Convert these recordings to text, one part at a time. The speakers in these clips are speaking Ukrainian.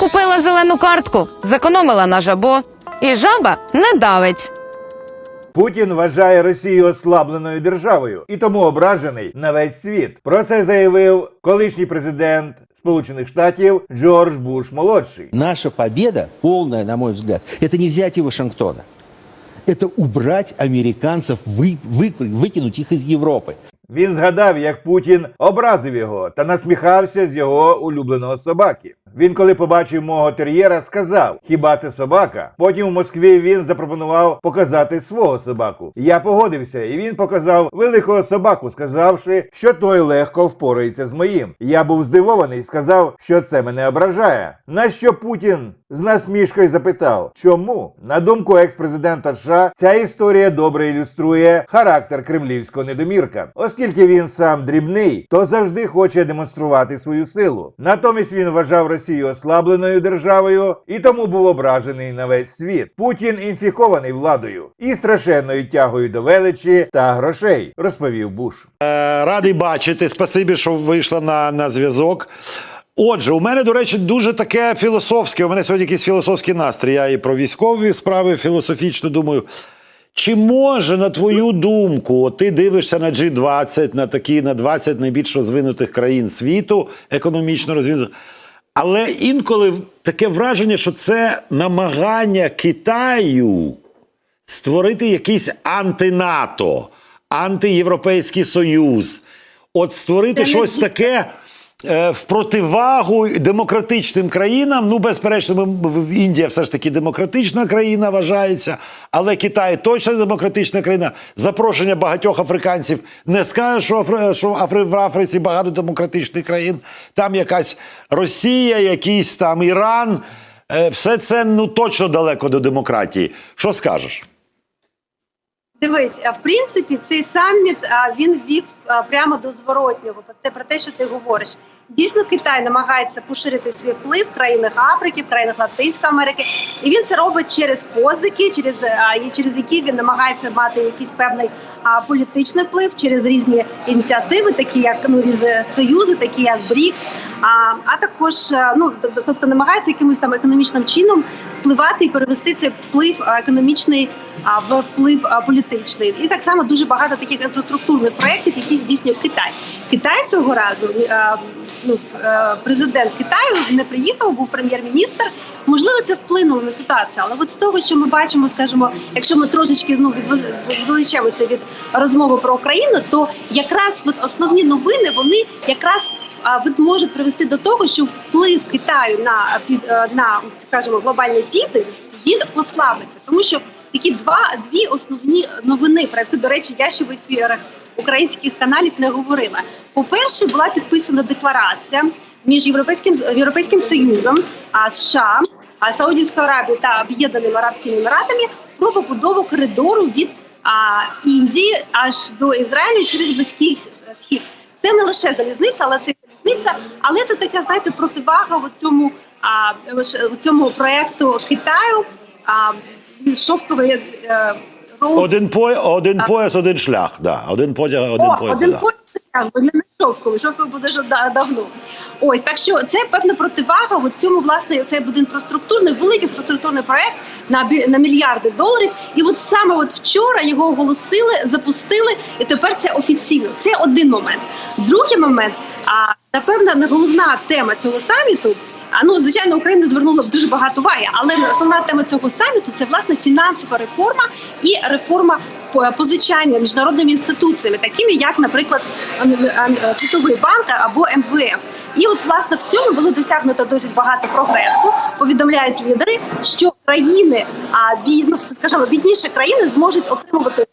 Купила зелену картку, зекономила на жабо, і жаба не давить. Путін вважає Росію ослабленою державою і тому ображений на весь світ. Про це заявив колишній президент Сполучених Штатів Джордж Буш молодший. Наша победа, полная, на мой взгляд, это не взятие Вашингтона. Это убрать американцев, вы, вы- выкинуть их из Европы. Він згадав, як Путін образив його та насміхався з його улюбленого собаки. Він, коли побачив мого тер'єра, сказав: Хіба це собака? Потім у Москві він запропонував показати свого собаку. Я погодився, і він показав великого собаку, сказавши, що той легко впорається з моїм. Я був здивований, і сказав, що це мене ображає. На що Путін з насмішкою запитав, чому? На думку екс-президента США, ця історія добре ілюструє характер кремлівського недомірка, оскільки він сам дрібний, то завжди хоче демонструвати свою силу. Натомість він вважав Росію ослабленою державою і тому був ображений на весь світ. Путін інфікований владою і страшенною тягою до величі та грошей, розповів Буш. Е, Радий бачити. Спасибі, що вийшла на, на зв'язок. Отже, у мене, до речі, дуже таке філософське. У мене сьогодні якийсь філософський настрій. Я і про військові справи філософічно думаю. Чи може, на твою думку, ти дивишся на G20, на такі на 20 найбільш розвинутих країн світу, економічно розвинутих, але інколи таке враження, що це намагання Китаю створити якийсь анти-НАТО, антиєвропейський союз, от створити Це щось таке. Е, В противагу демократичним країнам, ну безперечно, Індія все ж таки демократична країна вважається, але Китай точно демократична країна. Запрошення багатьох африканців не скаже, що, Афри, що Афри, в Африці багато демократичних країн. Там якась Росія, якийсь там Іран. Е, Все це ну точно далеко до демократії. Що скажеш? Дивись, в принципі, цей саміт він вів прямо до зворотнього. Про те, що ти говориш. Дійсно, Китай намагається поширити свій вплив в країнах Африки, в країнах Латинської Америки, і він це робить через позики, через через які він намагається мати якийсь певний політичний вплив, через різні ініціативи, такі як ну різні союзи, такі як БРІКС, а, а також ну тобто намагається якимось там економічним чином впливати і перевести цей вплив економічний в вплив політичний. І так само дуже багато таких інфраструктурних проєктів, які здійснює Китай. Китай цього разу ну, е, президент Китаю не приїхав, був прем'єр-міністр. Можливо, це вплинуло на ситуацію, але от з того, що ми бачимо, скажімо, якщо ми трошечки ну відволічемося від розмови про Україну, то якраз от основні новини вони якраз можуть привести до того, що вплив Китаю на е, на скажімо, глобальний південь він послабиться, тому що такі два дві основні новини, про які, до речі, я ще в ефірах українських каналів не говорила. По-перше, була підписана декларація між європейським європейським союзом, а США, а Саудівською Аравією та Об'єднаними Арабськими Еміратами про побудову коридору від а, Індії аж до Ізраїлю через близький схід. Це не лише залізниця, але це залізниця, але це така, знаєте, противага в цьому а, в цьому проекту Китаю. Шовковий е, роуд Один, по, один пояс, один шлях. Да. Один потяг, один о, пояс. один да. пояс, бо не шовковий, шовковий буде вже давно. Ось так що це певна противага. У цьому власне це буде інфраструктурний великий інфраструктурний проект на на мільярди доларів. І от саме от вчора його оголосили, запустили, і тепер це офіційно. Це один момент. Другий момент, а напевно, не головна тема цього саміту. А ну звичайно, Україна звернула дуже багато уваги, але основна тема цього саміту це власне фінансова реформа і реформа позичання міжнародними інституціями, такими як, наприклад, ем, ем, Світовий банк або МВФ. І от власне в цьому було досягнуто досить багато прогресу. Повідомляють лідери, що країни, а бі, ну, скажімо, бідніші країни зможуть отримувати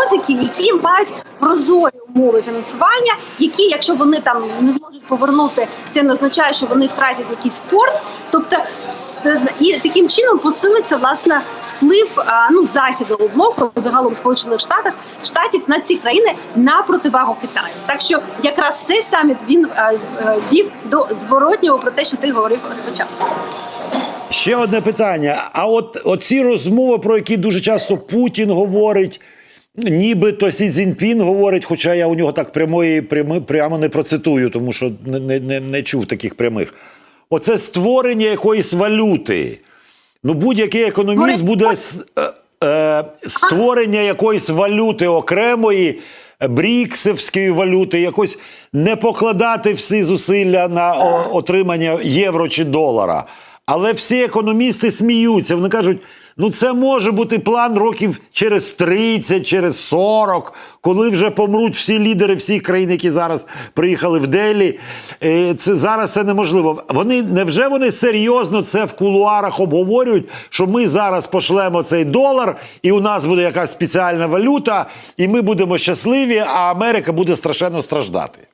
позики, які мають прозорі умови фінансування, які, якщо вони там не зможуть повернути, це не означає, що вони втратять якийсь порт. Тобто і таким чином посилиться власне вплив ну західного блоку загалом сполучених штатах штатів на ці країни на противагу Китаю. Так що якраз цей саміт він вів до зворотнього про те, що ти говорив спочатку. Ще одне питання. А от оці розмови, про які дуже часто Путін говорить, нібито Сі Цзіньпін говорить, хоча я у нього так прямої прями, прямо не процитую, тому що не, не, не, чув таких прямих. оце створення якоїсь валюти. Ну, будь-який економіст буде е, е, створення якоїсь валюти окремої, бріксівської валюти, якось не покладати всі зусилля на о, отримання євро чи долара. Але всі економісти сміються. Вони кажуть: ну це може бути план років через 30, через 40, коли вже помруть всі лідери всіх країн, які зараз приїхали в Делі. Е, Це зараз це неможливо. Вони невже вони серйозно це в кулуарах обговорюють, що ми зараз пошлемо цей долар, і у нас буде якась спеціальна валюта, і ми будемо щасливі, а Америка буде страшенно страждати.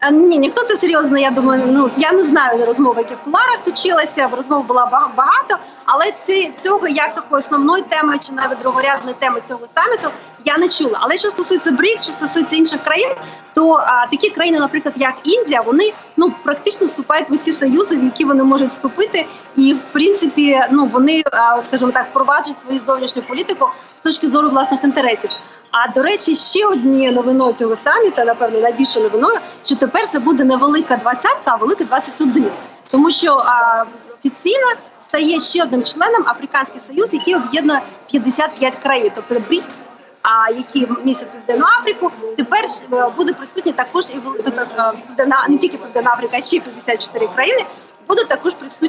А, Ні, ніхто це серйозно. Я думаю, ну я не знаю розмови, які в куларах точилися. Розмов була багато, але ці, цього як такої основної теми чи навіть другорядної теми цього саміту я не чула. Але що стосується БРІКС, що стосується інших країн, то а, такі країни, наприклад, як Індія, вони ну практично вступають в усі союзи, в які вони можуть вступити, і в принципі, ну вони, а, скажімо так, впроваджують свою зовнішню політику з точки зору власних інтересів. А до речі, ще однією новиною цього саміту, напевно, найбільшою новиною, що тепер це буде не велика двадцятка, а велика 21. Тому що а, офіційно стає ще одним членом Африканський Союз, який об'єднує 55 країн, тобто БРІКС, а які містять Південну Африку, тепер е, буде присутні також і е, Південна не тільки Південна Африка, а ще 54 країни. Будуть також присутні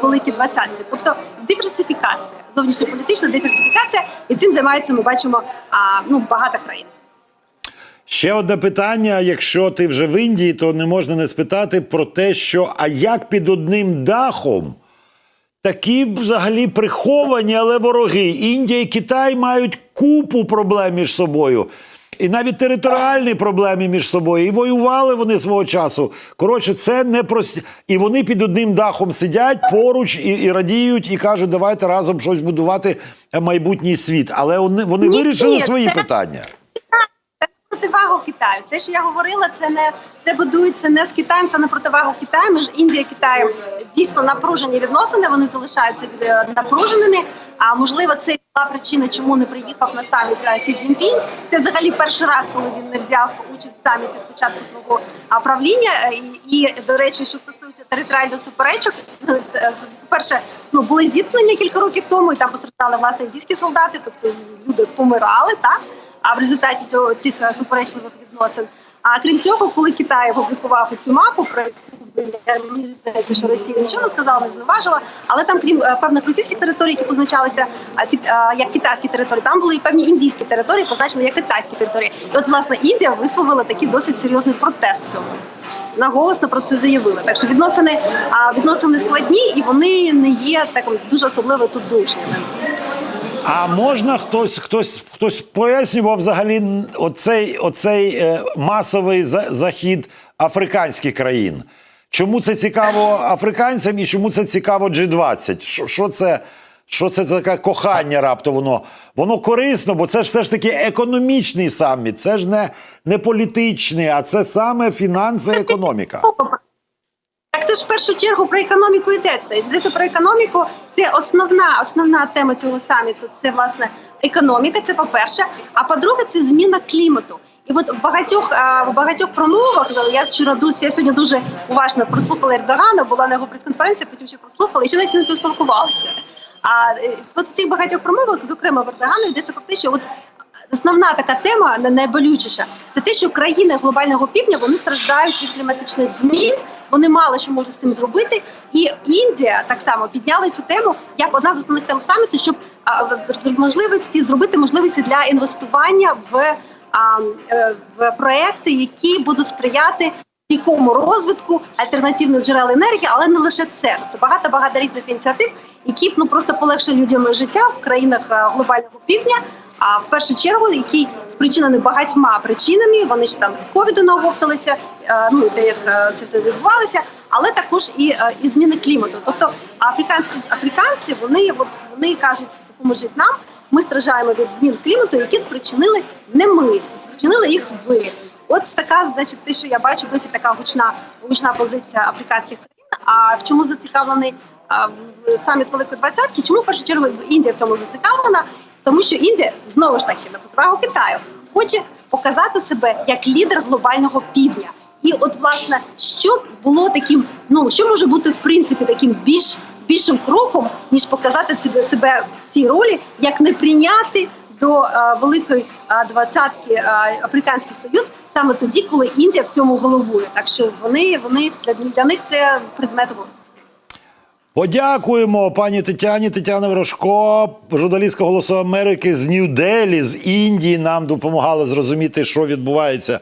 і в великій двадцятці, тобто диверсифікація, зовнішньополітична диверсифікація, і цим займаються. Ми бачимо а, ну багато країн. Ще одне питання: якщо ти вже в Індії, то не можна не спитати про те, що а як під одним дахом такі взагалі приховані, але вороги. Індія і Китай мають купу проблем між собою. І навіть територіальні проблеми між собою. І воювали вони свого часу. Коротше, це не прості. І вони під одним дахом сидять поруч і, і радіють, і кажуть, давайте разом щось будувати майбутній світ. Але вони, вони Ні, вирішили ні, свої це- питання. противагу Китаю. Це, що я говорила, це не це будується не з Китаєм, це не противагу Китаю. Між Індією і Китаєм дійсно напружені відносини. Вони залишаються е, напруженими. А можливо, це причина, чому не приїхав на саміт Сі Цзіньпінь. Це взагалі перший раз, коли він не взяв участь в саміті з початку свого правління. Е, І, і до речі, що стосується територіальних суперечок, е, е, перше, ну були зіткнення кілька років тому, і там постраждали власне індійські солдати, тобто люди помирали так. А в результаті цього цих суперечливих відносин. А крім цього, коли Китай опублікував цю мапу, про мені здається, що Росія нічого не сказала, не зауважила, але там, крім е, певних російських територій, які позначалися як китайські території, там були і певні індійські території, позначені як китайські території. І от власне Індія висловила такий досить серйозний протест цьому. Наголосно про це заявили. Так що відносини відносини складні і вони не є так дуже особливо тут дружніми. А можна хтось, хтось, хтось пояснював взагалі оцей, оцей е, масовий за- захід африканських країн? Чому це цікаво африканцям і чому це цікаво G20? Що, що це? Що це таке кохання раптом воно? Воно корисно, бо це ж все ж таки економічний саміт, це ж не, не політичний, а це саме фінанси і економіка. Так це ж в першу чергу про економіку йдеться. Йдеться про економіку. Це основна основна тема цього саміту. Це власне економіка. Це по-перше. А по-друге, це зміна клімату. І от в багатьох в багатьох промовах я вчора дуже сьогодні дуже уважно прослухала Ердогана, була на його прес-конференції, потім ще прослухала і ще навіть не поспілкувалася. А е, от в цих багатьох промовах, зокрема в Ердогана, йдеться про те, що от основна така тема найболючіша це те, що країни глобального півдня вони страждають від кліматичних змін. Вони мало що можуть з цим зробити, і Індія так само підняла цю тему як одна з основних тем саміту, щоб можливості зробити можливості для інвестування в, в проекти, які будуть сприяти стійкому розвитку альтернативних джерел енергії, але не лише це. Тобто багато багато різних ініціатив, які ну просто полегшили людям життя в країнах глобального півдня. А в першу чергу, який спричинений багатьма причинами, вони ж там від ковіду наговталися, е, ну те, як е, це все відбувалося, але також і, е, і зміни клімату. Тобто африканські африканці вони от вони кажуть, допоможіть нам. Ми страждаємо від змін клімату, які спричинили не ми, спричинили їх ви. От така, значить, те, що я бачу, досі така гучна гучна позиція африканських країн. А в чому зацікавлений а, саміт Великої Двадцятки? Чому в першу чергу Індія в цьому зацікавлена? Тому що Індія знову ж таки на противагу Китаю хоче показати себе як лідер глобального півдня. І от власне, що було таким, ну що може бути в принципі таким більш більшим кроком, ніж показати себе в цій ролі, як не прийняти до е, великої е, двадцятки е, Африканський Союз саме тоді, коли Індія в цьому головує. Так що вони вони для них це предмет гордості. Подякуємо пані Тетяні. Тетяна Ворожко, журналістка Голосу Америки з Нью-Делі, з Індії. Нам допомагала зрозуміти, що відбувається